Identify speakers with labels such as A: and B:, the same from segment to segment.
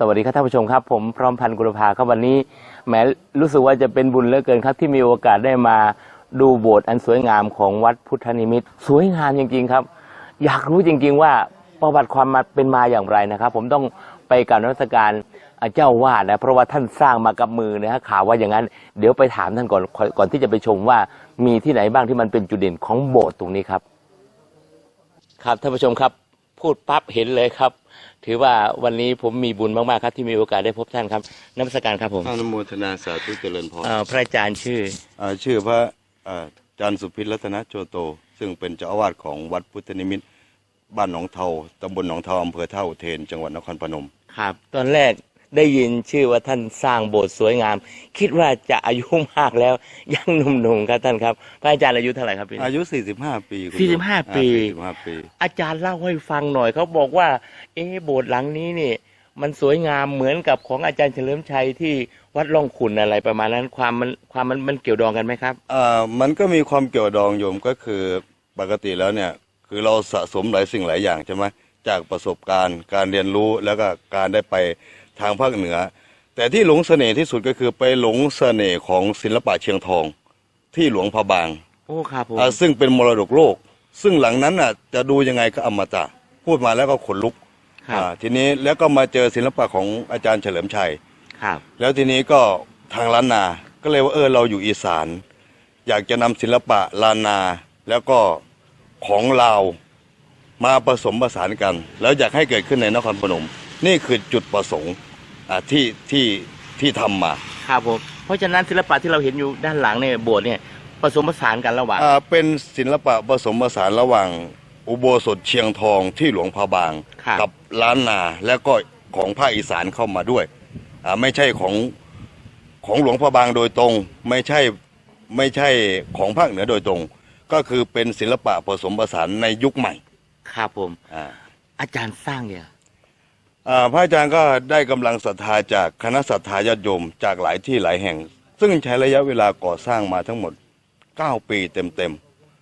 A: สวัสดีครับท่านผู้ชมครับ ผมพร้อมพันธ์กุลภาครับวันนี้แหมรู้สึกว่าจะเป็นบุญเหลือเกินครับ ที่มีโอกาสได้มาดูโบสถ์อันสวยงามของวัดพุทธนิมิตร สวยงามจริง ๆครับ อยากรู้จริง ๆ ว่าประวัติความมาเป็นมาอย่างไรนะครับ ผมต้องไปกรารนมัสการเจ้าวาดนะเพราะว่าท่านสร้างมากับมือนะฮะข่าวว่าอย่างนั้น เดี๋ยวไปถามท่านก่อนก่อนที่จะไปชมว่ามีที่ไหนบ้างที่มันเป็นจุดเด่นของโบสถ์ตรงนี้ครับ ครับท่านผู้ชมครับ พูดปั๊บเห็นเลยครับ ถือว่าวันนี้ผมมีบุญมากๆครับ ที่มีโอกาสได้พบท่านครับนักสการครับผม
B: อนุโมทนาสาธุเจริญพร
A: เอ่อพระอาจารย์ชื่อ
B: อ่าชื่อพระอ่าอาจารย์สุพิษรัตนโจโต ซึ่งเป็นเจ้าอาวาสของวัดพุทธนิมิตรบ้านหนองเทาตำบลหนองเทาอำเภอท่าอุเทน จังหวัดนครพนม
A: ครับ ตอนแรก ได้ยินชื่อว่าท่านสร้างโบสถ์สวยงาม คิดว่าจะอายุมากแล้ว ยังหนุ่มๆครับท่านครับพระอาจารย์อายุเท่าไหร่ครับปีนี้
B: อายุ 45 ปีคุณ
A: สี่สิบห้า
B: อ่
A: ปี
B: 45ปี
A: อาจารย์เล่าให้ฟังหน่อยเขาบอกว่า เอ๊ะโบสถ์หลังนี้นี่ มันสวยงามเหมือนกับของอาจารย์เฉลิมชัยที่วัดร่องขุนอะไรประมาณนั้นความมันความมันมันเกี่ยวดองกันไหมครับ
B: อ่ามันก็มีความเกี่ยวดองโยมก็คือปกติแล้วเนี่ยคือเราสะสมหลายสิ่งหลายอย่างใช่ไหมจากประสบการณ์การเรียนรู้แล้วก็การได้ไป ทางภาคเหนือ แต่ที่หลงเสน่ห์ที่สุดก็คือไปหลงเสน่ห์ของศิลปะเชียงทอง ที่หลวงพระบาง
A: โอ้ครับผม
B: อ่าซึ่งเป็นมรดกโลก ซึ่งหลังนั้นน่ะจะดูยังไงก็อมตะพูดมาแล้วก็ขนลุก
A: ครับ
B: อ่าทีนี้แล้วก็มาเจอศิลปะของอาจารย์เฉลิมชัย
A: ครับ
B: แล้วทีนี้ก็ทางล้านนาก็เลยว่าเออเราอยู่อีสาน อยากจะนำศิลปะล้านนาแล้วก็ของลาวมาผสมผสานกัน แล้วอยากให้เกิดขึ้นในนครพนม นี่คือจุดประสงค์ อ่าที่ที่ที่ทำมา
A: ครับผมเพราะฉะนั้นศิลปะที่เราเห็นอยู่ด้านหลังในโบสถ์เนี่ยผสมผสานกันระหว่าง
B: อ่าเป็นศิลปะผสมผสานระหว่างอุโบสถเชียงทองที่หลวงพระบาง
A: ครับ
B: กัล้านนาแล้วก็ของภาคอีสานเข้ามาด้วยอ่าไม่ใช่ของของหลวงพระบางโดยตรง ไม่ใช่ไม่ใช่ของภาคเหนือโดยตรง ก็คือเป็นศิลปะผสมผสานในยุคใหม่
A: ครับผม
B: อ่า
A: อาจารย์สร้างเนี่ย
B: อ่า พระอาจารย์ก็ได้กำลังศรัทธาจากคณะศรัทธาญาติโยมจากหลายที่หลายแห่ง ซึ่งใช้ระยะเวลาก่อสร้างมาทั้งหมด 9 ปีเต็ม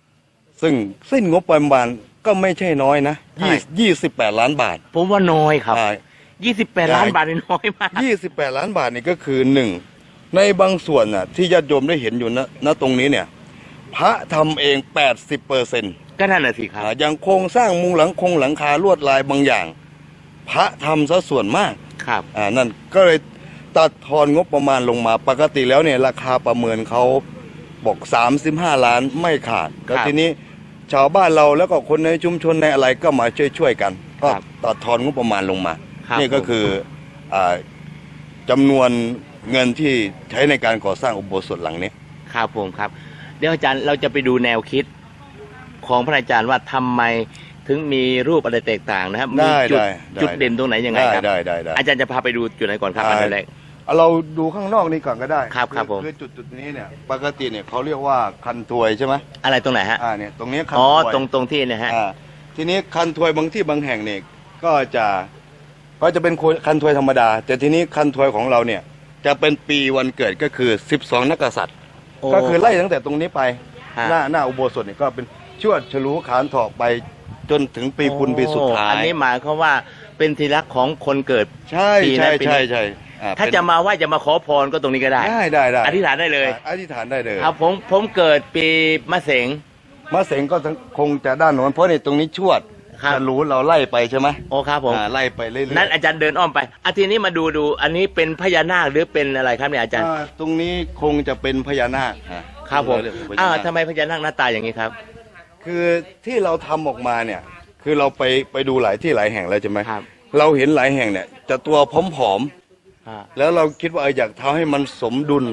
B: ๆ ซึ่งสิ้นงบประมาณก็ไม่ใช่น้อยนะยี่ยี่สิบแปดล้านบาท
A: ผมว่าน้อยครับ
B: อ่า
A: ยี่สิบแปดล้านบาทนี่น้อยมาก
B: ยี่สิบแปดล้านบาทนี่ก็คือหนึ่งในบางส่วนน่ะที่ญาติโยมได้เห็นอยู่ณณตรงนี้เนี่ย พระทำเองแปดสิบเปอร์เซ็นต์
A: ก็นั่นน่ะสิครับ
B: อย่างโครงสร้างมุงหลังคงหลังคาลวดลายบางอย่าง พระทำซะส่วนมาก
A: ครับ
B: อ่านั่นก็เลยตัดทอนงบประมาณลงมาปกติแล้วเนี่ยราคาประเมินเขาบอก35 ล้านไม่ขาดแล้วทีนี้ชาวบ้านเราแล้วก็คนในชุมชนในอะไรก็มาช่วยๆกันก็ตัดทอนงบประมาณลงมา
A: ครับ
B: นี่ก็คืออาจำนวนเงินที่ใช้ในการก่อสร้างอุโบสถหลังนี้
A: ครับผมครับ เดี๋ยวอาจารย์เราจะไปดูแนวคิดของพระอาจารย์ว่าทำไม ถึงมีรูปอะไรแตกต่างนะครับมี
B: ได้
A: จุด
B: ได้ได้
A: จุดเด่นตรงไหนยังไง
B: ได้
A: ครับ
B: ได้ได้ได้
A: อาจารย์จะพาไปดูจุดไหนก่อนครับอันดับแรก
B: เอาเราดูข้างนอกนี่ก่อนก็ได้
A: ครับครับผม
B: คือจุดจุดนี้เนี่ยปกติเนี่ยเขาเรียกว่าคันถวยใช่ไหม
A: อะไรตรงไหนฮะ
B: อ่าเนี่ยตรงนี้คัน
A: อ๋อ
B: ถวย
A: ตรงตรงที่เนี่ยฮะ
B: อ่าทีนี้คันถวยบางที่บางแห่งเนี่ยก็จะก็จะเป็นคันถวยธรรมดา แต่ทีนี้คันถวยของเราเนี่ยจะเป็นปีวันเกิดก็คือ 12 นักกษัตริย์
A: โอ้
B: ก็คือไล่ตั้งแต่ตรงนี้ไป
A: ฮะ
B: หน้าหน้าอุโบสถเนี่ยก็เป็นชวดฉลูขานถอกไป จนถึงปีคุณปีสุดท้าย
A: อันนี้หมายความว่าเป็นทีรักของคนเกิด
B: ใช่
A: ปีนั้
B: ใช่
A: นปีนี้
B: ใช่ใช่อ่
A: ถ้า
B: เป็น
A: จะมาไหว่าจะมาขอพรก็ตรงนี้ก็ได้
B: ได้ได้ได้
A: อธิษฐานได้เลย
B: อธิษฐานได้เลย
A: ครับผมผมเกิดปีมะเสง
B: มะเสงก็คงจะด้านโน้นเพราะนี่ตรงนี้ชวด
A: ครับ
B: ฉลูเราไล่ไปใช่ไหม
A: โอ้ครับผม
B: อ่าไล่ไปเรื่อยๆ
A: นั้นอาจารย์เดินอ้อมไปอาทีนี้มาดูดู อันนี้เป็นพญานาคหรือเป็นอะไรครับเนี่ยอาจารย์
B: อ่าตรงนี้คงจะเป็นพญานาคฮะ
A: ครับผม
B: เรียกว่าพญ
A: อ่า
B: นาค
A: ทำไมพญานาคหน้าตาอย่างนี้ครับ
B: คือที่เราทำออกมาเนี่ย คือเราไปไปดูหลายที่หลายแห่งแล้วใช่ไหม
A: ครับ
B: เราเห็นหลายแห่งเนี่ยจะตัวผอม
A: อ่า
B: ๆแล้วเราคิดว่าเอออยากทำให้มันสมดุล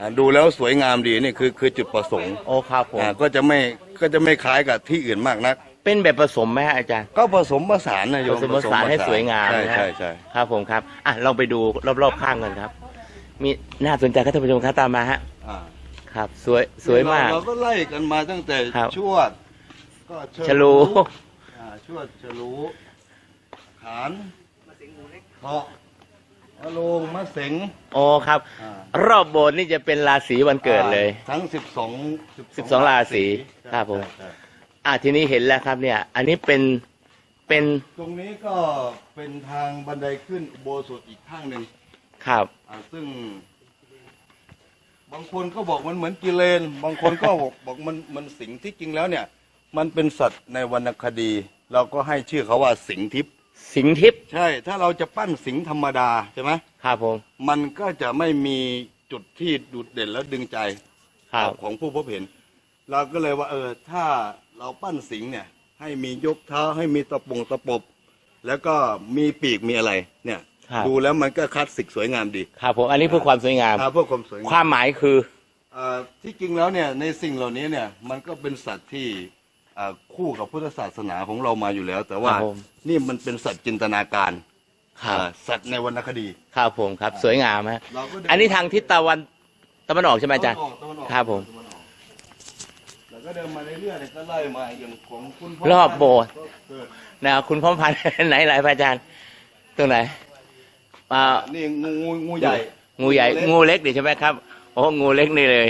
B: อ่าดูแล้วสวยงามดีนี่คือคือจุดประสงค์
A: โอ้ครับผม
B: อ่าก็จะไม่ก็จะไม่คล้ายกับที่อื่นมากนัก
A: เป็นแบบผสมไหมฮะอาจารย์
B: ก็ผสมผสานนะโย
A: ผมสมผสานให้สวยงาม
B: ใช่
A: นะฮะ
B: ใช่ใช่
A: ครับผมครับอะลองไปดูรอบๆข้างกันครับ มีน่าสนใจครับท่านผู้ชมครับตามมาฮะ
B: อ่า
A: ครับ สวยสวยมาก
B: เราก็ไล่กันมาตั้งแต่
A: ครับ
B: ชวด ก็เชิญ
A: ฉลู
B: อ่าชวดฉลูขานเถาะมะโรงมะเสง
A: โอ้ครับ
B: อ่าร
A: อบโบสถ์นี่จะเป็นราศีวันเกิดเลย
B: อ่าทั้งสิบสอง
A: 12ราศีครับผม
B: ใช่ใช่
A: อะทีนี้เห็นแล้วครับเนี่ย อันนี้เป็นเป็น
B: ตรงนี้ก็เป็นทางบันไดขึ้นอุโบสถอีกข้างหนึ่ง
A: ครับ
B: อ่าซึ่ง บางคนก็บอกมันเหมือนกิเลน บางคนก็บอกบอกมันมันสิงที่จริงแล้วเนี่ย มันเป็นสัตว์ในวรรณคดี เราก็ให้ชื่อเขาว่าสิงทิพย์
A: สิงห์ทิพย์
B: ใช่ ถ้าเราจะปั้นสิงธรรมดาใช่ไหม
A: ครับผม
B: มันก็จะไม่มีจุดที่ดูดเด่นและดึงใจ
A: ครับ
B: ของผู้พบเห็น เราก็เลยว่าเออถ้าเราปั้นสิงเนี่ย ให้มียกเท้าให้มีตะปงตะปบ แล้วก็มีปีกมีอะไรเนี่ย
A: ครับ
B: ดูแล้วมันก็คลาสสิกสวยงามดี
A: ครับผมอันนี้เพื่อความสวยงาม
B: อ่าเพื่อความสวยงาม
A: ความหมายคือ
B: เอ่อที่จริงแล้วเนี่ยในสิ่งเหล่านี้เนี่ยมันก็เป็นสัตว์ที่อ่าคู่กับพุทธศาสนาของเรามาอยู่แล้ว แต่ว่า
A: ครับผม
B: นี่มันเป็นสัตว์จินตนาการ
A: ครับ
B: อ่าสัตว์ในวรรณคดี
A: ครับผมครับ สวยงามฮะ
B: เราก็เดิ
A: อันนี้ทางทิศตะวันตะวันออกใช่ไหมอาจารย์
B: ตะวันออกตะวันออก
A: ครับผม
B: ตะวันออกแล้วก็เดินมาเรื่อยๆเนี่ยก็ไล่มาอย่างของคุณพ่
A: รอบโบสถ์
B: ก็เกิด
A: นะคุณพ่อพันธุ์ไหนไหนพระอาจารย์ ตรงไหน อ่า
B: นี่งูงูงูใหญ่
A: งูใหญ่ งูเล็กดิใช่ไหมครับ โอ้งูเล็กนี่เลย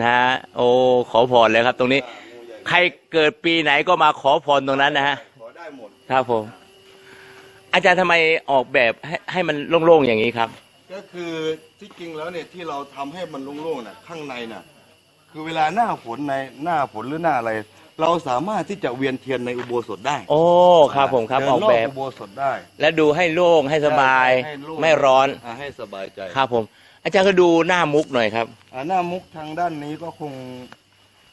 A: นะฮะโอ้ขอพรเลยครับ ตรงนี้
B: งูใหญ่
A: ใครเกิดปีไหนก็มาขอพรตรงนั้นนะฮะ
B: ขอได้หมด
A: ครับผม อาจารย์ทำไมออกแบบให้ให้มันโล่งๆอย่างนี้ครับ
B: ก็คือที่จริงแล้วเนี่ยที่เราทำให้มันโล่งๆน่ะ ข้างในน่ะ คือเวลาหน้าฝนในหน้าฝนหรือหน้าอะไร เราสามารถที่จะเวียนเทียนในอุโบสถได้
A: โอ้ครับผมครับ
B: เดิน
A: ออก
B: ร
A: แบบ
B: อุโบสถได้
A: และดูให้โล่งให้สบาย
B: ให้โล่ง
A: ไม่ร้อนา
B: ให้สบายใจ
A: ครับผม อาจารย์ก็ดูหน้ามุกหน่อยครับ
B: อ่าหน้ามุกทางด้านนี้ก็คง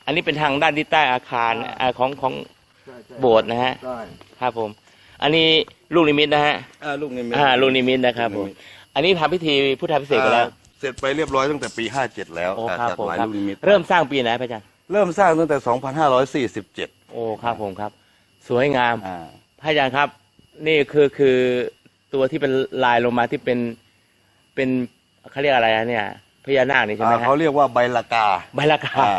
A: อันนี้เป็นทางด้านที่ใต้อาคารอ่าของของโบสถ์นะฮะ
B: ได้
A: ครับผม อันนี้ลูกนิมิตนะฮะ
B: อ่าลูกนิมิต
A: อ่าลูกนิมิตนะครับผมอันนี้ทำพิธีพุทธพิเศษกไปแล้ว
B: อ่าเสร็จไปเรียบร้อยตั้งแต่ปี 57 แล้ว
A: โอ้
B: การ
A: ครับ
B: จัด
A: ผม
B: หมาย
A: ครับ
B: ลูกนิมิต
A: เริ่มสร้างปีไหนพระอาจารย์
B: เริ่มสร้างตั้งแต่ 2547
A: โอ้ครับผมครับ สวยงาม
B: อ่า
A: พระอาจารย์ครับ นี่คือคือตัวที่เป็นลายลงมาที่เป็นเป็นเขาเรียกอะไรนะเนี่ยพญานาคนี่ใช่ไหม
B: อ่า
A: ฮะ
B: เขาเรียกว่าใบละกา
A: ใบละกา
B: อ่า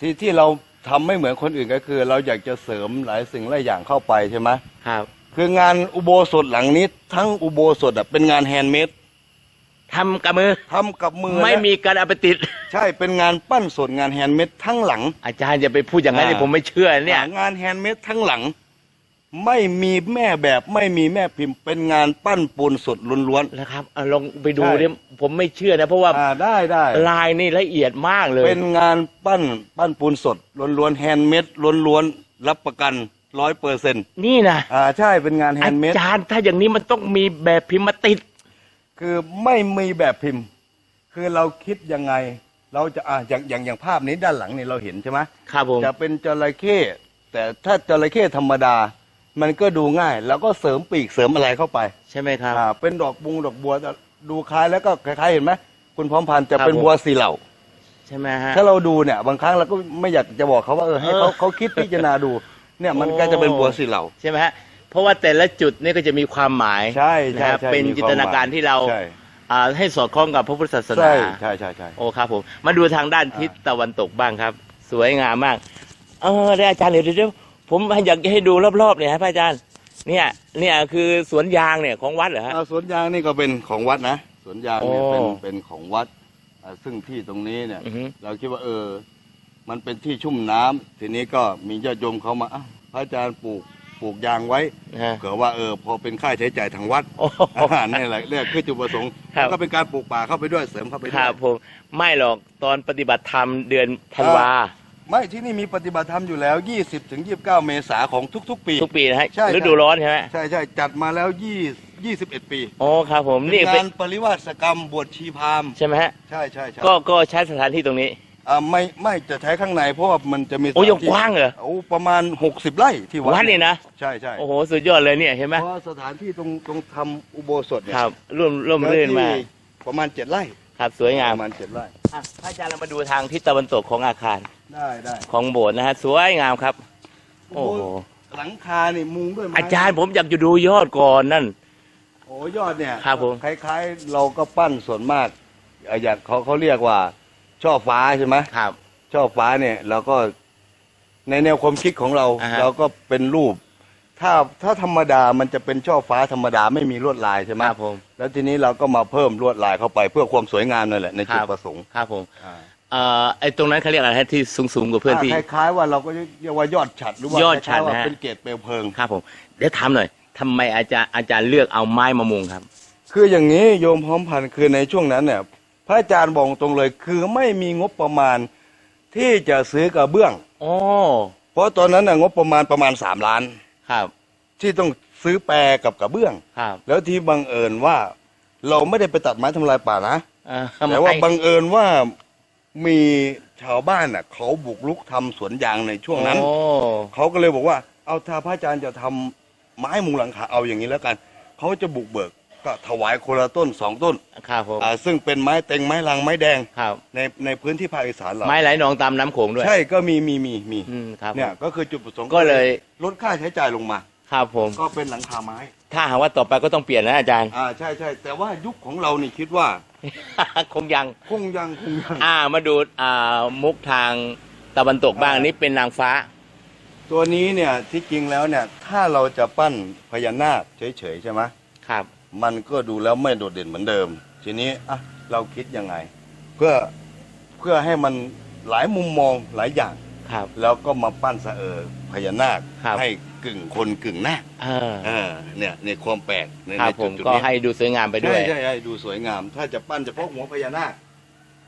B: ที่ที่เราทำไม่เหมือนคนอื่นก็คือ เราอยากจะเสริมหลายสิ่งหลายอย่างเข้าไปใช่ไหม
A: ครับ
B: คืองานอุโบสถหลังนี้ทั้งอุโบสถอะเป็นงานแฮนด์เมด
A: ทำกับมือ
B: ทำกับมือ
A: ไม่
B: และ
A: มีการเอาไปติด
B: ใช่เป็นงานปั้นสดงานแฮนด์เมดทั้งหลัง
A: อาจารย์อย่าไปพูดอย่างนั้น
B: อ่า
A: เลยผมไม่เชื่อเนี่ย
B: งานแฮนด์เมดทั้งหลัง ไม่มีแม่แบบไม่มีแม่พิมพ์ เป็นงานปั้นปูนสดล้วน
A: นะครับเอาลองไปดู
B: ใช่
A: ดิผมไม่เชื่อนะ เพราะว่า
B: ๆอ่าได้ได้
A: ลายนี่ละเอียดมากเลย
B: เป็นงานปั้นปั้นปูนสดล้วนๆแฮนด์เมดล้วนๆรับประกันร้อยเปอร์เซ็นต์
A: นี่นะ
B: อ่าใช่เป็นงานแฮ
A: อาน
B: ด์เมด
A: จารย์ถ้าอย่างนี้มันต้องมีแบบพิมพ์มาติด
B: คือไม่มีแบบพิมพ์ คือเราคิดยังไง เราจะอ่าอย่างอย่างอย่างภาพนี้ด้านหลังนี่เราเห็นใช่ไหม
A: ครับผม
B: จะเป็นจระเข้แต่ถ้าจระเข้ธรรมดา มันก็ดูง่าย แล้วก็เสริมปีกเสริมอะไรเข้าไป
A: ใช่ไหมครับ
B: อ่าเป็นดอกบุงดอกบัวแต่ดูคล้ายแล้วก็คล้ายๆเห็นไหมคุณพร้อมพันธุ์จะ
A: ครับ
B: เป็น
A: ผม
B: บัวสีเหล่า
A: ใช่ไหมฮะ
B: ถ้าเราดูเนี่ยบางครั้งเราก็ไม่อยากจะบอกเขาว่าเออให้เขา
A: เออ
B: เขาคิดพิจารณาดู เนี่ยมัน
A: โอ้
B: ก็จะเป็นบัวสีเหล่า
A: ใช่ไหมฮะเพ ราะว่าแต่ละจุดนี่ก็จะมีความหมาย
B: ใช่ใช่
A: นะครับ
B: ใช่
A: เป็น
B: มี
A: จิน
B: คว
A: ต
B: ม
A: นาการ
B: หมย
A: ที่เรา
B: ใช่
A: อ่าให้สอดคล้องกับพระพุทธศาสนา
B: ใช่ใช่ใช่ใช่
A: โอ้ครับผม มาดูทางด้านทิศตะวันตกบ้างครับ สวยงามมาก เออได้อาจารย์เดี๋ยวเดี๋ยวเดี๋ยวผมอยากให้ดูรอบๆเนี่ยฮะพระอาจารย์ เนี่ยเนี่ยคือสวนยางเนี่ยของวัดเหรอฮะ
B: อ่าสวนยางนี่ก็เป็นของวัดนะสวนยางเนี่ย
A: โอ้
B: เป็นเป็นของวัดอ่าซึ่งที่ตรงนี้เนี่ย
A: อือฮึ
B: เราคิดว่าเออ มันเป็นที่ชุ่มน้ำทีนี้ก็มีญาติโยมเขามาอ้าวพระอาจารย์ปลูก ปลูกยางไว้
A: นะฮะ
B: เกิดว่าเออพอเป็นค่าใช้จ่ายทางวัด
A: โอ้โห
B: อ่านี่แหละเรียกคือจุดประสงค์
A: ครับ
B: แล้วก็เป็นการปลูกป่าเข้าไปด้วยเสริมเข้าไป
A: ค
B: ด้ว
A: รั
B: ย
A: บผมไม่หรอกตอนปฏิบัติธรรมเดือนธันวา
B: ไม่ที่นี่มีปฏิบัติธรรมอยู่แล้ว 20ถึง29 เมษาของทุก ๆ ปี
A: ทุกปีนะฮะ
B: ใช่
A: ฤดูร้อนใช่ไหม
B: ใช่ใช่จัดมาแล้ว20 21 ปี
A: โอ้ครับผมนี่
B: เป็น
A: เป็น
B: งานปริวาสกรรมบวชชีพราหมณ์
A: ใช่ไหมฮะ
B: ใช่ใช่ใช่
A: ก็ก็ใช้สถานที่ตรงนี้
B: อ่าไม่ไม่จะใช้ข้างในเพราะว่ามันจะมี
A: โอ้ยัง
B: สถนที่
A: กว้างเหรอ
B: โอ้ประมาณ 60 ไร่ที่วัด
A: วัดนี่นะ
B: ใช่ใช่
A: โอ้โห สุดยอดเลยเนี่ยเห็นไหม
B: เพราะสถานที่ตรงตรงทำอุโบสถเนี่ย
A: ครับร่วมร่วม
B: เนื้อ
A: รื่น
B: ที่
A: มาก
B: ประมาณ7ไร่
A: ครับสวยงาม
B: ประมาณ7ไร่
A: อะพระอาจารย์เรามาดูทางทิศตะวันตกของอาคาร
B: ได้ได้
A: ของโบสถ์นะฮะสวยงามครับ โอ้โห
B: หลังคานี่มุงด้วยไม้
A: อาจารย์ผมอยากจะดูยอดก่อนนั่น
B: โอ้ยอดเนี่ย
A: ครับผม
B: คล้ายๆ เราก็ปั้นส่วนมากอะอย่างเขาเขาเรียกว่า ช่อฟ้าใช่ไหม
A: ครับ
B: ช่อฟ้าเนี่ยเราก็ในแนวความคิดของเรา
A: อ่าฮะ
B: เราก็เป็นรูป ถ้าถ้าธรรมดามันจะเป็นช่อฟ้าธรรมดาไม่มีลวดลายใช่ไหม
A: ครับผม
B: แล้วทีนี้เราก็มาเพิ่มลวดลายเข้าไปเพื่อความสวยงามนั่นแหละในจุด
A: ครับ
B: ประสงค์
A: ครับผม
B: อ่า
A: เอ่อไอ้ตรงนั้นเขาเรียกอะไรฮะที่สูงสูงๆกว่าเพื่อนพี่
B: คล้ายๆ ว่าเราก็เรียกว่ายอดฉัดหรือว่าย
A: อดฉัตร
B: คล้ายๆว่า
A: นะฮะ
B: เป็นเกตเปลวเพลิง
A: ครับผมเดี๋ยวถามหน่อยทำไมอาจารย์อาจารย์เลือกเอาไม้มามุงครับ
B: คืออย่างนี้โยมพร้อมพันธุ์คือในช่วงนั้นเนี่ย พระอาจารย์บอกตรงเลย คือไม่มีงบประมาณที่จะซื้อกระเบื้อง
A: โอ้
B: เพราะตอนนั้นน่ะงบประมาณประมาณสามล้าน
A: ครับ
B: ที่ต้องซื้อแปรกับกระเบื้อง
A: ครับ
B: แล้วที่บังเอิญว่า เราไม่ได้ไปตัดไม้ทำลายป่านะ
A: เอ่อ
B: แต่ว่า
A: ไม้
B: บังเอิญว่ามีชาวบ้านน่ะเขาบุกรุกทำสวนยางในช่วงนั้น
A: โอ้
B: เขาก็เลยบอกว่า เอาถ้าพระอาจารย์จะทำไม้มุงหลังคาเอาอย่างนี้แล้วกัน เขาจะบุกเบิก ก็ถวายคนละต้นสองต้น
A: ครับผม
B: อ่าซึ่งเป็นไม้เต็งไม้ลังไม้แดง
A: ครับ
B: ในในพื้นที่ภาคอีสานเรา
A: ไม้ไหลนองตามน้ำโขงด้วย
B: ใช่ก็มีมีมีมี
A: อืมครับ
B: เนี่ยก็คือจุดประสงค์
A: ก็เลย
B: ลดค่าใช้จ่ายลงมา
A: ครับผม
B: ก็เป็นหลังคาไม้
A: ถ้าหากว่าต่อไปก็ต้องเปลี่ยนนะอาจารย์
B: อ่าใช่ใช่แต่ว่ายุคของเรานี่คิดว่า
A: คงยัง
B: คงยังคงยัง
A: อ่ามาดูอ่ามุกทางตะวันตกบ้างอันนี้เป็นนางฟ้า
B: ตัวนี้เนี่ยที่จริงแล้วเนี่ยถ้าเราจะปั้นพญานาคเฉยๆใช่ไหม
A: ครับ
B: มันก็ดูแล้วไม่โดดเด่นเหมือนเดิม ทีนี้อะเราคิดยังไง เพื่อเพื่อให้มันหลายมุมมองหลายอย่าง
A: ครับ
B: แล้วก็มาปั้นสะเออพญานาค
A: ครับ
B: ให้กึ่งคนกึ่งนาค
A: เออ
B: เออเนี่ยในความแปลกใน
A: ครับ
B: ใน
A: ผ
B: จุด
A: ม
B: จุด
A: ก็
B: นี้
A: ให้ดูสวยงามไปด้วย
B: ใช่ใช่ใช่ดูสวยงาม ถ้าจะปั้นเฉพาะหัวพญานาค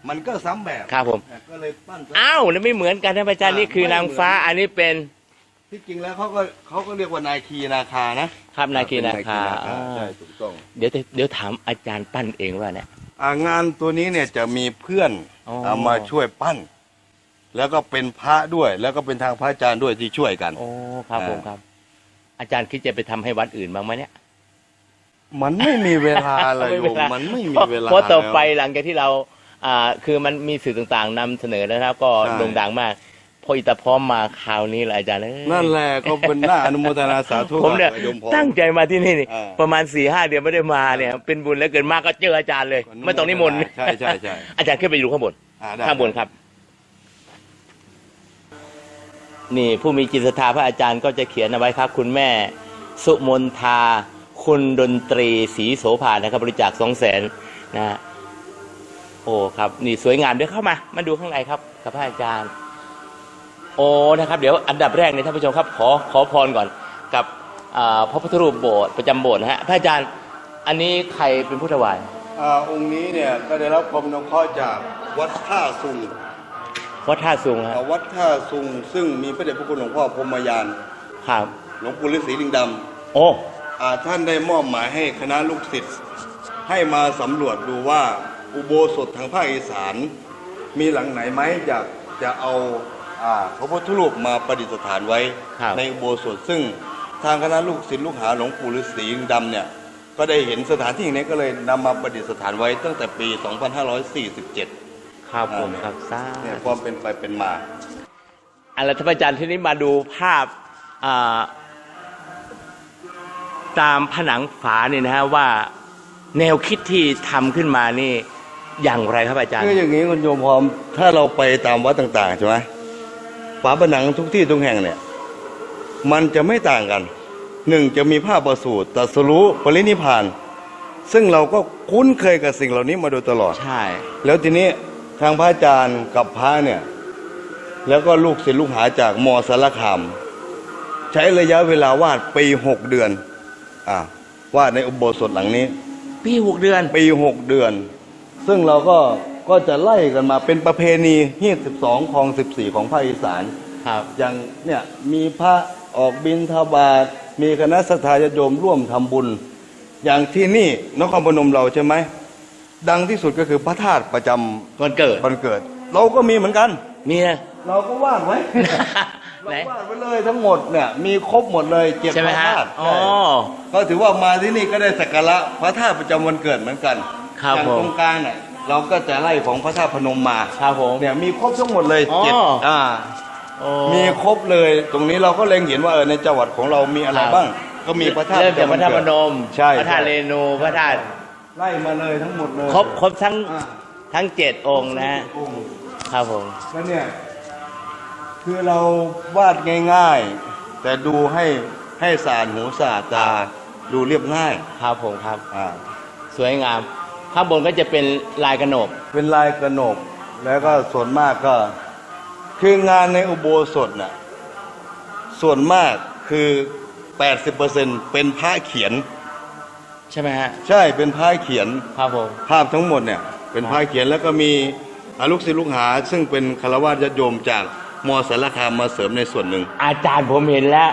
B: มันก็ซ้ำแบบ
A: ครับผม
B: ก็เลยปั้นซะ
A: อ้าวนี่ไม่เหมือนกันนะอาจารย์
B: อ่า
A: นี่คือนางฟ้า
B: ไม่เหมือน
A: อันนี้เป็น
B: ที่จริงแล้วเขาก็เขาก็เรียกว่านาคีนาคานะครับ
A: นาคีนาคา
B: เป็น
A: อ่า
B: ใช่ถูกต้อง
A: เดี๋ยวเดี๋ยวถามอาจารย์ปั้นเองว่าเนี่ย
B: อ่างานตัวนี้เนี่ยจะมีเพื่อน
A: อ๋อ
B: เอามาช่วยปั้น แล้วก็เป็นพระด้วย แล้วก็เป็นทางพระอาจารย์ด้วยที่ช่วยกัน
A: โอ้ครับผมครับ อาจารย์คิดจะไปทำให้วัดอื่นบ้างไหมเนี่ย
B: มันไม่มีเวลาเลย
A: ไม่
B: โย
A: เว
B: ม
A: ลา
B: มันไม่มีเวลา
A: เพราะต่อไป
B: แล้ว
A: หลังจากที่เรา อ่า คือมันมีสื่อต่างๆนำเสนอแล้วนะครับก็
B: ใช่
A: โด่งดังมากพ ออิตาพร้อมมาคราวนี้แหละอาจารย์เอ้ย
B: นั่นแหละก็เป็นหน้าอนุโมทนาสาธุ
A: ผมเนี่ย
B: กับโยมพร
A: ตั้งใจมาที่นี่นี่
B: อ่า
A: ประมาณสี่ห้าเดือนไม่ได้มาเนี่ย เป็นบุญแล้วเกินมากก็เจออาจารย์เลย ไม่ต้องนิมนต์
B: ใช่ใช่ใช่
A: อาจารย์ขึ้นไปดูข้างบน
B: อ่ได้
A: ข้างบนครับ นี่ผู้มีจิตศรัทธาพระอาจารย์ก็จะเขียนเอาไว้ครับ คุณแม่ สุมนทาคุณดนตรีศรีโสภานะครับ บริจาคสองแสนนะฮะโอ้ครับ นี่สวยงามเดี๋ยวเข้ามา มาดูข้างในครับกับพระอาจารย์ โอ้นะครับเดี๋ยวอันดับแรกเนี่ยท่านผู้ชมครับขอขอพรก่อนกับอ่าพระพุทธรูปโบสถ์ประจำโบสถ์นะฮะพระอาจารย์อันนี้ใครเป็นผู้ถวาย
B: อ่าองค์นี้เนี่ยก็ได้รับความอนุเคราะห์จากวัดท่าซุง
A: วัดท่าสูงฮะ
B: อ่าวัดท่าซุงซึ่งมีพระเดชพระคุณหลวงพ่อพรหมยาน
A: ครับ
B: หลวงปู่ฤาษีลิงดำ
A: โอ้
B: อ่าท่านได้มอบหมายให้คณะลูกศิษย์ให้มาสำรวจดูว่าอุโบสถทางภาคอีสาน มีหลังไหนไหมอยากจะเอาอ่า พระพุทธรูปมาประดิษฐานไว้
A: ครับ
B: ในอุโบสถซึ่งทางคณะลูกศิษย์ลูกหาหลวงปู่ฤาษีลิงดำเนี่ยก็ได้เห็นสถานที่แห่งนี้ก็เลยนำมาประดิษฐานไว้ตั้งแต่ปี 2547
A: ครับผม
B: อ่า
A: ครับทราบ
B: เนี่ยความเป็นไปเป็นมา
A: อะไรท่านอาจารย์ที่นี้มาดูภาพอ่าตามผนังฝาเนี่ยนะฮะว่าแนวคิดที่ทำขึ้นมานี่อย่างไรครับอาจารย์
B: คืออย่างนี้คุณโยมพร้อมถ้าเราไปตามวัดต่าง ๆ ใช่ไหม ฝาผนังทุกที่ทุกแห่งเนี่ย มันจะไม่ต่างกันหนึ่งจะมีภาพประสูตรตรัสรู้ปรินิพพาน ซึ่งเราก็คุ้นเคยกับสิ่งเหล่านี้มาโดยตลอด
A: ใช่
B: แล้วทีนี้ทางพระอาจารย์กับพระเนี่ย แล้วก็ลูกศิษย์ลูกหาจากมอสารคาม ใช้ระยะเวลาวาดปีหกเดือน อ่าวาดในอุโบสถหลังนี้
A: ปีหกเดือน
B: ปีหกเดือน ซึ่งเราก็ ก็จะไล่กันมาเป็นประเพณีฮีดสิบสองของสิบสี่ของภาคอีสาน
A: ครับ
B: อย่างเนี่ยมีพระออกบินทบาทมีคณะสัตยาโยมร่วมทำบุญ อย่างที่นี่นครพนมเราใช่ไหมดังที่สุดก็คือพระธาตุประจำ
A: วันเกิด
B: วันเกิด เราก็มีเหมือนกัน
A: มีนะ
B: เราก็วาดไว้
A: ไหน
B: เราวาดไว้เลยทั้งหมดเนี่ยมีครบหมดเลยเจ็ด
A: ใช่ไหม
B: พระ
A: ฮะ
B: ธาตุ
A: อ๋อ
B: ใช่ก็ถือว่ามาที่นี่ก็ได้สักการะพระธาตุประจำวันเกิดเหมือนกัน
A: ครับ
B: อย่าง
A: ผม
B: ตรงกลางเนี่ย เราก็จะไล่ของพระธาตุพนมมา
A: ครับผม
B: เนี่ยมีครบทั้งหมดเลย
A: อ๋อ
B: เจ็ดอ่า
A: โอ้
B: มีครบเลย ตรงนี้เราก็เล็งเห็นว่าเออในจังหวัดของเรามีอะไร
A: ครับ
B: บ้าง ก็มีพระธาตุ
A: เริ่มจากพระธาตุพนม
B: ใช่
A: พระธาตุ
B: ใช่
A: เรนูพระธาตุ
B: ไล่มาเลยทั้งหมดเลย
A: ครบครบทั้ง
B: อ่า
A: ทั้งเจ็ดองค์นะฮะ
B: องค์
A: ครับผม
B: แล้วเนี่ย คือเราวาดง่าย ๆ แต่ดูให้ให้สารหูสาตาดูเรียบง่าย
A: ครับผมครับ
B: อ่า
A: สวยงาม ข้างบนก็จะเป็นลายกระหนก
B: เป็นลายกระหนกแล้วก็ส่วนมากก็ คืองานในอุโบสถน่ะส่วนมากคือ 80%เป็นพระเขียน
A: ใช่ไหมฮะ
B: ใช่เป็นพระเขียน
A: ครับผม
B: ภาพทั้งหมดเนี่ยเป็นพระเขียนแล้วก็มีอาลูกศิษย์ลูกหา ซึ่งเป็นคารวะญาติโยมจากมอสารคามมาเสริมในส่วนหนึ่ง
A: อาจารย์ผมเห็นแล้ว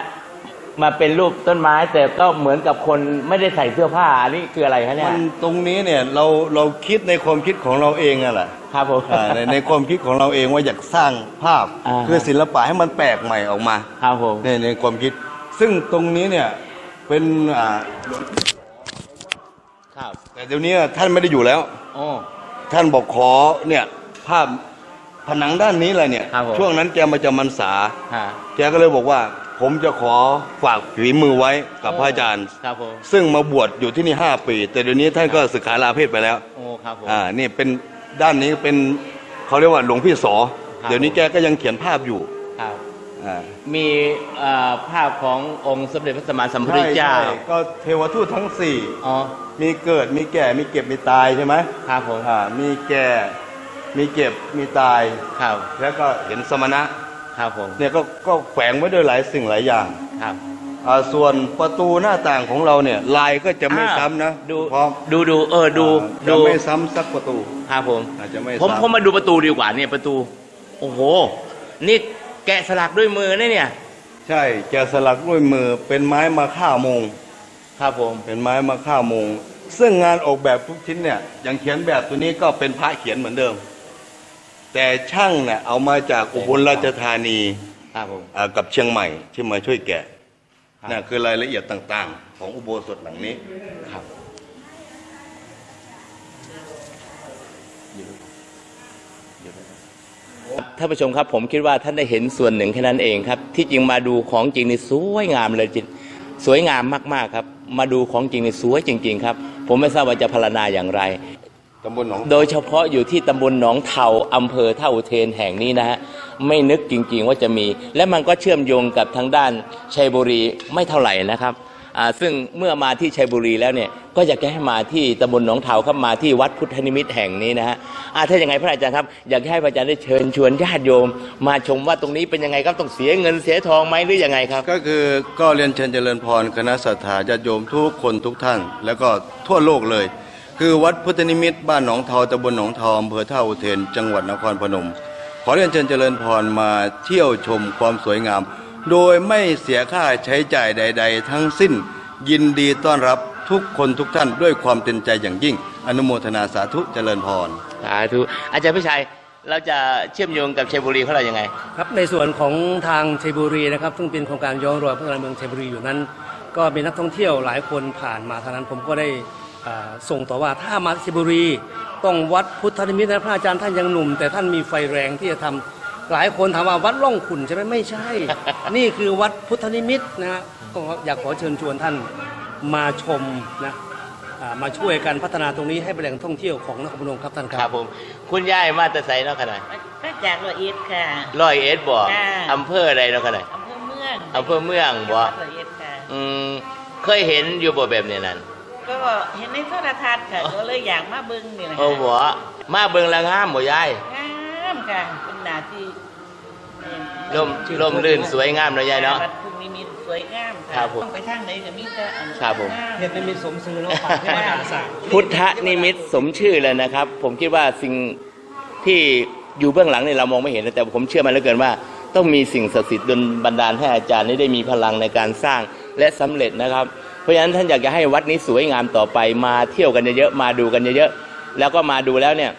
A: มาเป็นรูปต้นไม้ แต่ก็เหมือนกับคนไม่ได้ใส่เสื้อผ้าอันนี้คืออะไรคะเนี่ย
B: มันตรงนี้เนี่ยเราเราคิดในความคิดของเราเองอะแหละ
A: ครับผม
B: อ่าในในความคิดของเราเองว่าอยากสร้างภาพ
A: อ่า
B: คือศิลปะให้มันแปลกใหม่ออกมา
A: ครับผม
B: ในในความคิด ซึ่งตรงนี้เนี่ยเป็นอ่า
A: ครับ
B: แต่เดี๋ยวนี้ท่านไม่ได้อยู่แล้ว
A: โอ้
B: ท่านบอกขอเนี่ยภาพผนังด้านนี้แหละเนี่ย
A: ครับผม
B: ช่วงนั้นแกมาจำมันษา
A: ฮะ
B: แกก็เลยบอกว่า ผมจะขอฝากฝีมือไว้กับพระอาจารย์
A: ครับผม
B: ซึ่งมาบวชอยู่ที่นี่ห้าปี แต่เดี๋ยวนี้ท่านก็ศึกษาลาเพศไปแล้ว
A: โอ้ครับผม
B: อ่านี่เป็นด้านนี้เป็นเขาเรียกว่าหลวงพี่สอ
A: ครับ
B: เดี๋ยวนี้แกก็ยังเขียนภาพอยู่
A: ครับ
B: อ่า
A: มีเอ่อภาพขององค์สมเด็จพระสัมมาสัมพุทธเจ้า
B: ใช่ก็เทวทูตทั้งสี่
A: อ๋อ
B: มีเกิดมีแก่มีเก็บมีตายใช่ไหม
A: ครับผม
B: อ่ามีแก่มีเก็บมีตาย
A: ครับ
B: แล้วก็เห็นสมณะ
A: ครับผม
B: เนี่ยก็ก็แฝงไว้ด้วยหลายสิ่งหลายอย่าง
A: ครับ
B: อ่าส่วนประตูหน้าต่างของเราเนี่ยลายก็จะไม่
A: อ่า
B: ซ้ำนะ
A: ดู
B: พร้อม
A: ดูดูเออดู
B: อ่าจะ
A: ดู
B: ไม่ซ้ำสักประตู
A: ครับผม
B: อาจจะไม่
A: ผม
B: ซ้ำ
A: ผมมาดูประตูดีกว่าเนี่ยประตู โอ้โห นี่แกะสลักด้วยมือนะเนี่ย
B: ใช่แกะสลักด้วยมือเป็นไม้มาฆ่าโมง
A: ครับผม
B: เป็นไม้มาฆ่าโมง ซึ่งงานออกแบบทุกชิ้นเนี่ยอย่างเขียนแบบตัวนี้ก็เป็นพระเขียนเหมือนเดิม แต่ช่างเนี่ยเอามาจากอุบลราชธานี
A: ครับผม
B: อ่ากับเชียงใหม่ที่มาช่วยแกะ
A: ครับ
B: นั่นคือรายละเอียดต่างๆ ของอุโบสถหลังนี้
A: ครับท่านผู้ชมครับผมคิดว่าท่านได้เห็นส่วนหนึ่งแค่นั้นเองครับ ที่จริงมาดูของจริงนี่สวยงามเลยจริงสวยงามมากๆครับ มาดูของจริงนี่สวยจริง ๆ ครับ ผมไม่ทราบว่าจะพรรณนาอย่างไร
B: ตำบลหนอง
A: โดยเฉพาะอยู่ที่ตำบลหนองเทาอำเภอท่าอุเทนแห่งนี้นะฮะไม่นึกจริงๆว่าจะมี และมันก็เชื่อมโยงกับทางด้านชัยบุรีไม่เท่าไหร่นะครับอ่าซึ่งเมื่อมาที่ชัยบุรีแล้วเนี่ยก็อยากจะให้มาที่ตำบลหนองเทาครับมาที่วัดพุทธนิมิตแห่งนี้นะฮะอ่าถ้าอย่างไงพระอาจารย์ครับอยากให้พระอาจารย์ได้เชิญชวนญาติโยม มาชมว่าตรงนี้เป็นยังไงครับต้องเสียเงินเสียทองไหมหรือยังไงครับ
B: ก็คือก็เรียนเชิญเจริญพรคณะสัตยาญาติโยมทุกคนทุกท่าน แล้วก็ทั่วโลกเลย คือวัดพุทธนิมิตรบ้านหนองเทาตำบลหนองเทาอำเภอท่าอุเทน จังหวัดนครพนม ขอเรียนเชิญเจริญพรมาเที่ยวชมความสวยงาม โดยไม่เสียค่าใช้จ่ายใด ๆ ทั้งสิ้น ยินดีต้อนรับทุกคนทุกท่านด้วยความเต็มใจอย่างยิ่ง อนุโมทนาสาธุเจริญพร
A: สาธุอาจารย์พิชัยเราจะเชื่อมโยงกับชัยบุรีของเรายังไง
C: ครับในส่วนของทางชัยบุรีนะครับซึ่งเป็นโครงการย้อนรอยพัฒนาเมืองชัยบุรีอยู่นั้น ก็มีนักท่องเที่ยวหลายคนผ่านมาทางนั้นผมก็ได้อ่า ส่งต่อว่าถ้ามาชัยบุรีต้องวัดพุทธนิมิตนะพระอาจารย์ท่านยังหนุ่ม แต่ท่านมีไฟแรงที่จะทำหลายคนถามว่าวัดล่องขุนใช่ไหมไม่ใช่ นี่คือวัดพุทธนิมิตนะฮะก็อยากขอเชิญชวนท่านมาชมนะอ่ามาช่วยกันพัฒนาตรงนี้ให้เป็นแหล่งท่องเที่ยวของนครพนมครับท่านค
A: ค
C: รั
A: รับบผมคุณย่ายมาแต่ไสเนาะขนาด
D: มาจากร้อยเอ็ดค่ะ
A: ร้อยเอ็ดบ่
D: ค่ะ
A: อำเภออะไรเนาะขนาด
D: อำเภอเมือง
A: อำเภอเมืองบ่
D: จัหวัดร้อยเอ็ดค่ะ
A: อืมเคยเห็นอยู่บ่แบบนี้นั่น
D: ก็เห็นในโทรทัศน์ค่ะก็เลยอยากมาเบิ่งนี่นะ
A: โอ้บ่มาเบิ่งและงามบ่ยาย
D: งามค่ะเป็นหนาที่เอ่อ
A: ลมลมลื่นสวยงามเนาะยายเนาะ
D: วัดพุทธนิมิตสวยงามค่ะ
A: ครับผม
D: ต้องไปทางไหนก็มีแต่อัน
A: ครับผม
D: งา
C: เห็นไม่มีสมซื้อแล้วฝากเทวดาสั่ง
A: พุทธนิมิตสมชื่อเลยนะครับ ผมคิดว่าสิ่งที่อยู่เบื้องหลังเนี่ยเรามองไม่เห็นนะแต่ผมเชื่อมันเหลือเกินว่า ต้องมีสิ่งศักดิ์สิทธิ์ดลบันดาลให้อาจารย์นี้ได้มีพลังในการสร้างและสำเร็จนะครับ เพราะฉะนั้นท่านอยากจะให้วัดนี้สวยงามต่อไปมาเที่ยวกันเยอะๆมาดูกันเยอะๆแล้วก็มาดูแล้วเนี่ย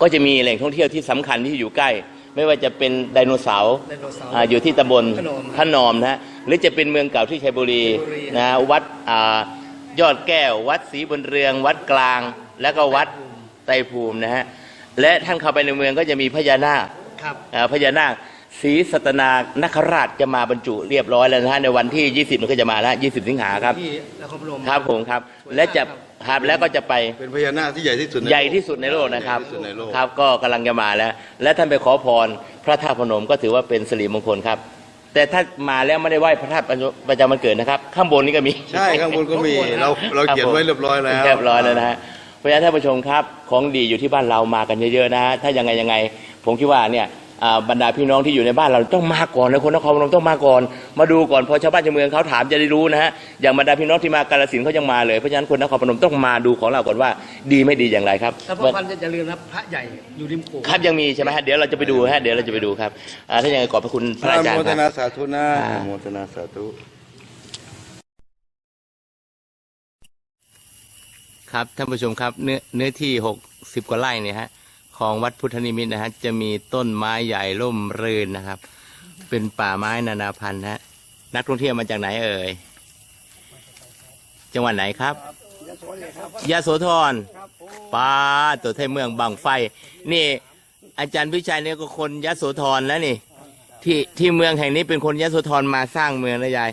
A: ก็จะมีแหล่งท่องเที่ยวที่สำคัญที่อยู่ใกล้ ไม่ว่าจะเป็นไดโนเสาร์
C: ไดโนเสาร์
A: อ่าอยู่ที่ตำบล
C: ขนอม
A: พระนอมนะฮะหรือจะเป็นเมืองเก่าที่ชัยบุรี
C: ชัยบุรี
A: นะฮะวัดอ่ายอดแก้ว วัดศรีบนเรือง วัดกลาง แล้วก็วัดไตรภูมินะฮะและท่านเข้าไปในเมืองก็จะมีพญานาค
C: ครับ
A: อ่าพญานาค ศรีสัตนานคราชจะมาบรรจุเรียบร้อยแล้วนะฮะในวันที่ 20มันก็จะมาแล้ว20 สิงหาครับ
C: ที่นครพนม
A: ครับผมครับ
C: สวยมาก
A: และจะ
C: ครับ
A: ครับแล้วก็จะไป
B: เป็นพญานาคที่ใหญ่ที่สุดน
A: ใหญ่ที่สุดในโลกนะครับ
B: ใหญ่ที่สุดในโลก
A: ครับก็กำลังจะมาแล้ว และท่านไปขอพรพระธาตุพนมก็ถือว่าเป็นสิริมงคลครับ แต่ถ้ามาแล้วไม่ได้ไหว้พระธาตุประจำวันเกิดนะครับ ข้างบนนี้ก็มี
B: ใช่ข้างบนก็มีเราเราเขียนไว้เรียบร้อยแล้ว
A: เรียบร้อยแล้วนะฮะราะฉะนั้นท่านผู้ชมครับ ของดีอยู่ที่บ้านเรามากันเยอะๆนะฮะถ้ายังไงยังไง ผมคิดว่าเนี่ยอ่า บรรดาพี่น้องที่อยู่ในบ้านเราต้องมาก่อนนะคนนครพนมต้องมาก่อน มาดูก่อนพอชาวบ้านชาวเมืองเขาถามจะได้รู้นะฮะอย่างบรรดาพี่น้องที่มากาฬสินธุ์เขายังมาเลยเพราะฉะนั้นคนนครพนมต้องมาดูของเราก่อนว่า ดีไม่ดีอย่างไรครับ
C: ถ้าพ่อพันธุ์จะลืมนะพระใหญ่อยู่ริมโขง
A: ครับยังมีใช่ไหมฮะเดี๋ยวเราจะไปดูฮะเดี๋ยวเราจะไปดูครับอ่าถ้ายังไงขอบพระคุณพระอาจาร
B: โม
A: ย์ค
B: ท
A: รับ
B: นาสาธุนะ
A: อ่า
B: โมทนาสาธุ
A: ครับท่านผู้ชมครับเนื้อเนื้อที่หกสิบกว่าไร่เนี่ยฮะ ของวัดพุทธนิมิตรนะฮะจะมีต้นไม้ใหญ่ร่มรื่นนะครับ เป็นป่าไม้นานาพันธุ์ฮะนักท่องเที่ยวมาจากไหนเอ่ยจังหวัดไหนครับยะโสธรป้าตัวไทยเมืองบางไฟ นี่ อาจารย์พิชัยเนี่ยก็คนยะโสธรแล้วนี่ ที่ที่เมืองแห่งนี้เป็นคนยะโสธรมาสร้างเมืองนะยาย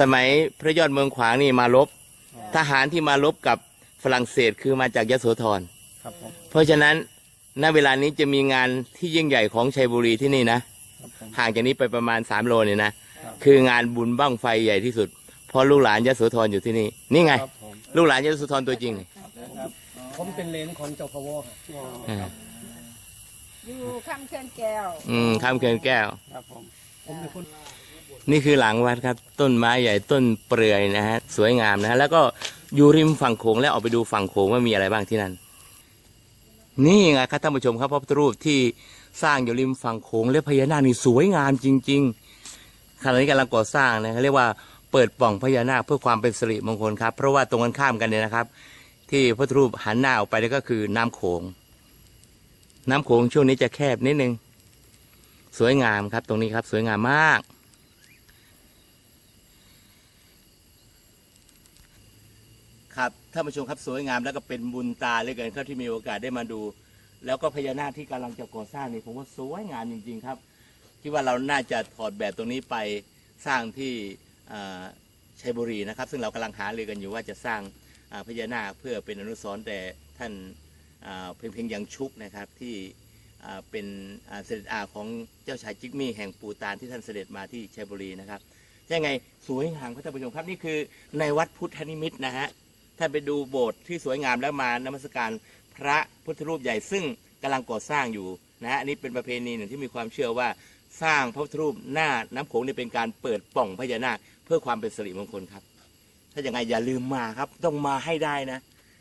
A: สมัยพระยอดเมืองขวางนี่มาลบ ทหารที่มาลบกับฝรั่งเศสคือมาจากยะโสธร
C: ครับผม
A: เพราะฉะนั้น ณเวลานี้จะมีงานที่ยิ่งใหญ่ของชัยบุรีที่นี่นะห่างจากนี้ไปประมาณสามโลเนี่ยนะคืองานบุญบั้งไฟใหญ่ที่สุดเพราะลูกหลานยะโสธรอยู่ที่นี่ นี่ไง
C: ครับผม
A: ลูกหลานยะโสธรตัวจริงนี่
C: ผมเป็นเลนของเจ้าพะวอครับ
A: อ่า
E: อยู่ข้างเขื่อนแก้ว
A: อืมข้ามเขื่อนแก้ว
C: ครับผมผมเป็นคน
A: นี่คือหลังวัดครับ ต้นไม้ใหญ่ต้นเปลือยนะฮะ สวยงามนะฮะ แล้วก็อยู่ริมฝั่งโขงแล้วออกไปดูฝั่งโขงว่ามีอะไรบ้างที่นั่น นี่ไงครับท่านผู้ชมครับพระพุทธรูปที่สร้างอยู่ริมฝั่งโขงและพญานาคนี่สวยงามจริง ๆขณะนี้กำลังก่อสร้างนะเขาเรียกว่าเปิดปล่องพญานาคเพื่อความเป็นสิริมงคลครับ เพราะว่าตรงกันข้ามกันเนี่ยนะครับ ที่พระพุทธรูปหันหน้าออกไปนี่ก็คือน้ำโขง น้ำโขงช่วงนี้จะแคบนิดนึง สวยงามครับ ตรงนี้ครับ สวยงามมาก ครับ ท่านผู้ชมครับสวยงามแล้วก็เป็นบุญตาเหลยเกินครับที่มีโอกาสได้มาดู แล้วก็พญานาคที่กำลังจะก่อสร้างนี่ผมว่าสวยงามจริง ๆครับคิดว่าเราน่าจะถอดแบบตรงนี้ไปสร้างที่อ่าชัยบุรีนะครับ ซึ่งเรากำลังหาเรือกันอยู่ว่าจะสร้างอ่าพญานาคเพื่อเป็นอนุสรณ์แต่ท่านอ่าเพียงเพียงยังชุกนะครับที่อ่าเป็นอ่าเสด็จอาของเจ้าชายจิกมี่แห่งปูตานที่ท่านเสด็จมาที่ชัยบุรีนะครับยังไงสวยงามครับท่านผู้ชมครับนี่คือในวัดพุทธนิมิตรนะฮะ ท่านไปดูโบสถ์ที่สวยงามแล้วมานมัสการพระพุทธรูปใหญ่ซึ่งกำลังก่อสร้างอยู่นะฮะอันนี้เป็นประเพณีหนึ่งที่มีความเชื่อว่าสร้างพระพุทธรูปหน้าน้ำโขงเนี่ยเป็นการเปิดป่องพญานาคเพื่อความเป็นสิริมงคลครับ ถ้าอย่างไรอย่าลืมมาครับต้องมาให้ได้นะ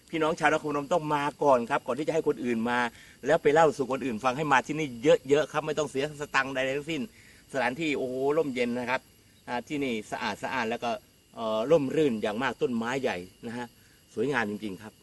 A: พี่น้องชาวนครพนมต้องมาก่อนครับ ก่อนที่จะให้คนอื่นมา แล้วไปเล่าสู่คนอื่นฟังให้มาที่นี่เยอะๆครับ ไม่ต้องเสียสตังค์ใดทั้งสิ้น สถานที่โอ้โหร่มเย็นนะครับที่นี่สะอาดสะอาดแล้วก็เอ่อร่มรื่นอย่างมากต้นไม้ใหญ่นะฮะ วยงามจริง ๆ ครับ